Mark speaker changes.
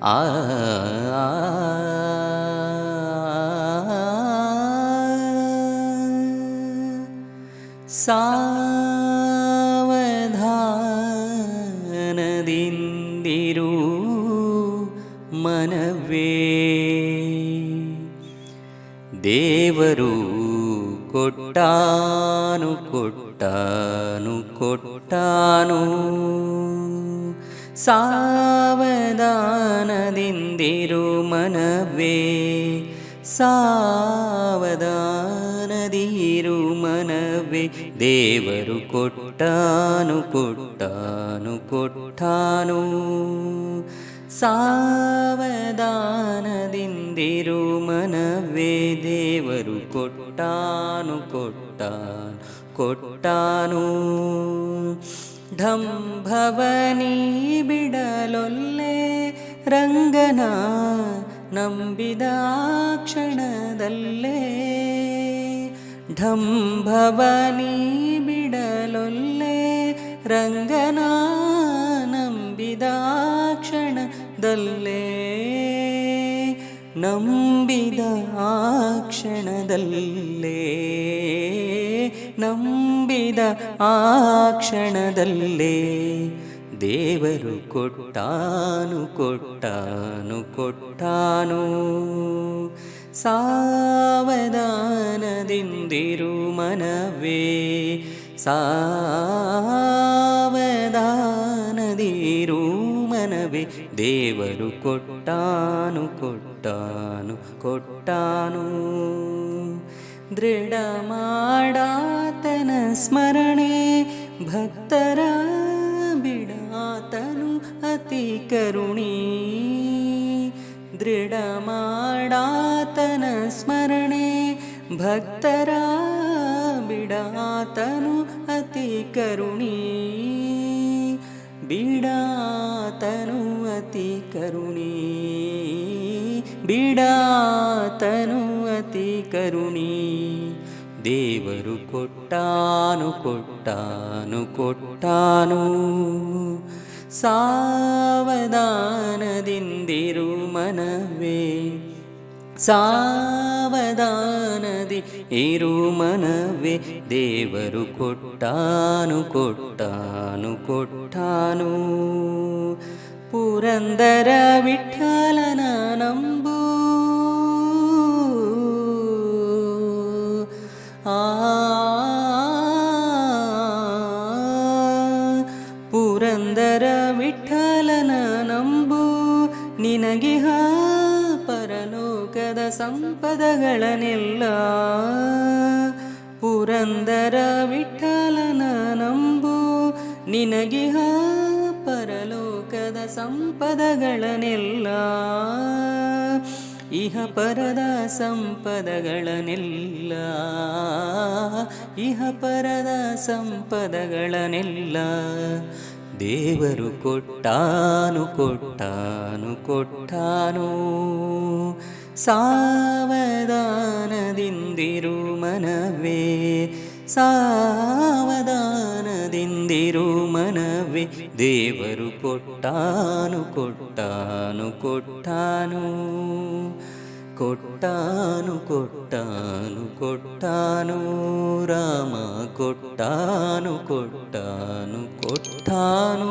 Speaker 1: ಆ ಸಾವಧಾನದಿಂದಿರು ಮನವೇ ದೇವರು ಕೊಟ್ಟಾನು ಕೊಟ್ಟಾನು ಕೊಟ್ಟಾನು ಸಾವಧಾನದಿಂದಿರು ಮನವೇ ಸಾವಧಾನದಿರು ಮನವೇ ದೇವರು ಕೊಟ್ಟಾನು ಕೊಟ್ಟಾನು ಕೊಟ್ಟಾನು ಸಾವಧಾನದಿಂದಿರು ಮನವೇ ದೇವರು ಕೊಟ್ಟಾನು ಕೊಟ್ಟಾನು ಕೊಟ್ಟಾನು ಢಂಭವನಿ ಬಿಡಲೊಲ್ಲೆ ರಂಗನ ನಂಬಿದ ಕ್ಷಣದಲ್ಲೇ ಢಂಭವನಿ ಬಿಡಲೊಲ್ಲೆ ರಂಗನ ನಂಬಿದ ಕ್ಷಣದಲ್ಲೇ ನಂಬಿದ ಕ್ಷಣದಲ್ಲೇ ಕ್ಷಣದಲ್ಲೇ ನಂಬಿದ ಆ ಕ್ಷಣದಲ್ಲೇ ದೇವರು ಕೊಟ್ಟಾನು ಕೊಟ್ಟಾನು ಕೊಟ್ಟಾನು. ಸಾವಧಾನದಿಂದಿರು ಮನವೇ ಸಾವಧಾನದಿರು ಮನವೇ. ದೇವರು ಕೊಟ್ಟಾನು ಕೊಟ್ಟಾನು ಕೊಟ್ಟಾನು. ದೃಢ ಮಾಡಾತನ ಸ್ಮರಣೆ ಭಕ್ತರ ಬಿಡಾತನು ಅತಿ ಕರುಣಿ ದೃಢ ಮಾಡಾತನ ಸ್ಮರಣೆ ಭಕ್ತರ ಬಿಡಾತನು ಅತಿ ಕರುಣಿ ಬಿಡಾತನು ಅತಿ ಕರುಣಿ ಬಿಡಾತನು ಅತಿ ಕರುಣಿ ದೇವರು ಕೊಟ್ಟಾನು ಕೊಟ್ಟಾನು ಕೊಟ್ಟಾನು. ಸಾವಧಾನದಿಂದಿರು ಮನವೇ. ಸಾವಧಾನದಿ ಇರು ಮನವೇ. ದೇವರು ಕೊಟ್ಟಾನು ಕೊಟ್ಟಾನು ಕೊಟ್ಟಾನು. ಪುರಂದರ ವಿಠಲನ ಪುರಂದರ ವಿಠಲನ ನಂಬು ಹಾ ಪರಲೋಕದ ಸಂಪದಗಳನೆಲ್ಲ ಪುರಂದರ ವಿಠಲನ ನಂಬು ಹಾ ಪರಲೋಕದ ಸಂಪದಗಳನ್ನೆಲ್ಲ. ಇಹ ಪರದ ಸಂಪದಗಳನೆಲ್ಲ ಇಹ ಪರದ ಸಂಪದಗಳನೆಲ್ಲ ದೇವರು ಕೊಟ್ಟಾನು ಕೊಟ್ಟಾನು ಕೊಟ್ಟಾನು. ಸಾವಧಾನದಿಂದಿರು ಮನವೇ ಸಾವಧಾನದಿಂದಿರು ಮನವೇ ದೇವರು ಕೊಟ್ಟಾನು ಕೊಟ್ಟಾನು ಕೊಟ್ಟಾನು ಕೊಟ್ಟಾನು ಕೊಟ್ಟಾನು ಕೊಟ್ಟಾನು ರಾಮ ಕೊಟ್ಟಾನು ಕೊಟ್ಟಾನು ಕೊಟ್ಟಾನು